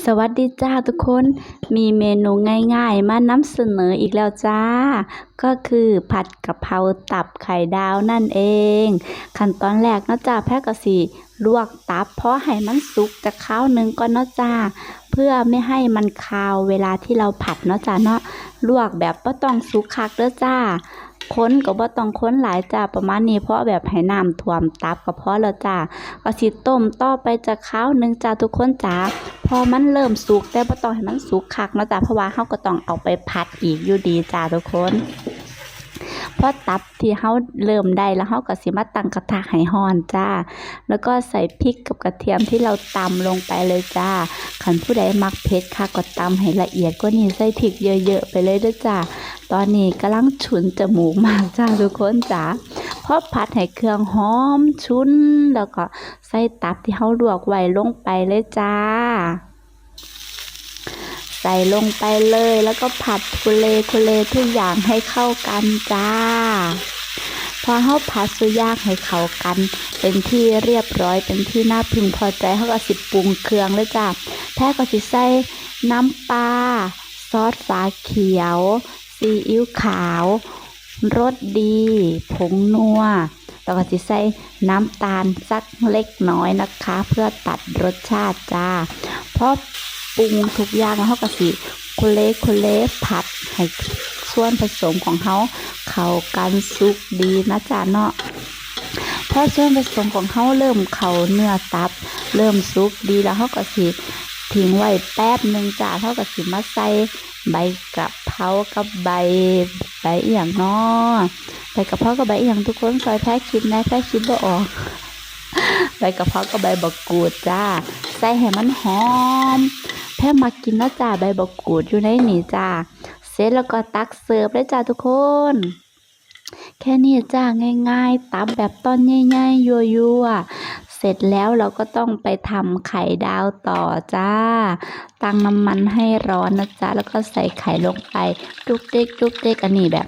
สวัสดีจ้าทุกคน มีเมนูง่ายๆ มานำเสนออีกแล้วจ้า ก็คือผัดกะเพราตับไข่ดาวนั่นเอง ขั้นตอนแรกเนาะจ้าแพ้กะสิลวกตับ เพราะให้มันสุกจะข้าวหนึงก่อนเนาะจ้า เพื่อไม่ให้มันคาวเวลาที่เราผัดเนาะจ้าเนาะลวกแบบบ่ต้องสุกคักเด้อจ้า ค้นก็บ่ต้องค้นหลายจ้าประมาณนี้เพราะแบบให้น้ำท่วมตับก็พอแล้วจ้าก็สิต้มต่อไปจะข้าวหนึ่งจ้าทุกคนจ้าพอมันเริ่มสุกแต่บ่ต้องให้มันสุกคักเนาะจ้าเพราะว่าเฮาก็ต้องเอาไปผัดอีกอยู่ดีจ้าทุกคนพอตับที่เฮาเริ่มได้แล้วเฮาก็สิมาตั้งกระทะให้ร้อนจ้า แล้วก็ใส่พริกกับกระเทียมที่เราตำลงไปเลยจ้าคันผู้ใดมักเผ็ดค่ะก็ตำให้ละเอียดกว่านี้ใส่พริกเยอะๆไปเลยด้อจ้า ตอนนี้กำลังฉุนจมูกมากจ้าทุกคนจ้าพอผัดให้เครื่องหอมชุน แล้วก็ใส่ตับที่เฮาลวกไว้ลงไปเลยจ้า ใส่ลงไปเลยแล้วก็ผัดคุเลคุเลทุกอย่างให้เข้ากันจ้า พอเฮาผัดสุยางให้เข้ากัน เป็นที่เรียบร้อยเป็นที่น่าพึงพอใจเฮาก็สิปรุงเครื่องเลยจ้าแพ้ก็สิใส่น้ำปลาซอสฝาเขียว ซีอิ๊วขาวรสดี ผงนัวแล้วก็สิใส่น้ำตาลสักเล็กน้อยนะคะ เพื่อตัดรสชาติจ้าเพอปรุงทุกอย่างแล้วเฮาก็สิคุเลคุเลผัดให้ส่วนผสมของเฮาเข้ากันสุกดีนะจ้าเนาะพอส่วนผสมของเฮาเริ่มเข้าเนื้อตับ เริ่มสุกดีแล้วเฮาก็สิ ทิ้งไว้แป๊บหนึ่งจ้าเฮาก็สิมาใส่ใบกะเพรากับใบใบเอียงเนาะใบกะเพรากับใบเอียงทุกคนซอยแพ้คิดนะแพ้คิดบ่ออกใบกะเพรากับใบบักกูดจ้าใส่ให้มันหอม แพ้มากินแล้วจ้าใบบักกูดอยู่ในนี่จ้าเสร็จแล้วก็ตักเสิร์ฟเลยจ้าทุกคนแค่นี้จ้าง่ายๆตับแบบต้นใหญ่ๆยัวๆ เสร็จแล้วเราก็ต้องไปทำไข่ดาวต่อจ้า ตั้งน้ำมันให้ร้อนนะจ๊ะ แล้วก็ใส่ไข่ลงไปจุกเด็กจุกเด็กอันนี้แบบ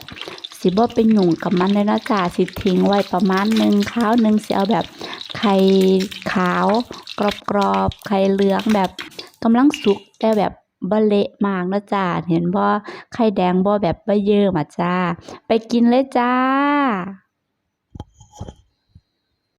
สิบ่เป็นหยุ่งกับมันเลยนะจ๊ะสิทิ้งไว้ประมาณหนึ่งข้าวหนึ่งสิเอาแบบไข่ขาวกรอบๆไข่เหลืองแบบกำลังสุกแต่แบบบ่เละมากนะจ๊ะเห็นบ่ไข่แดงบ่แบบบ่เยิ้มอะจ้า ไปกินเลยจ้า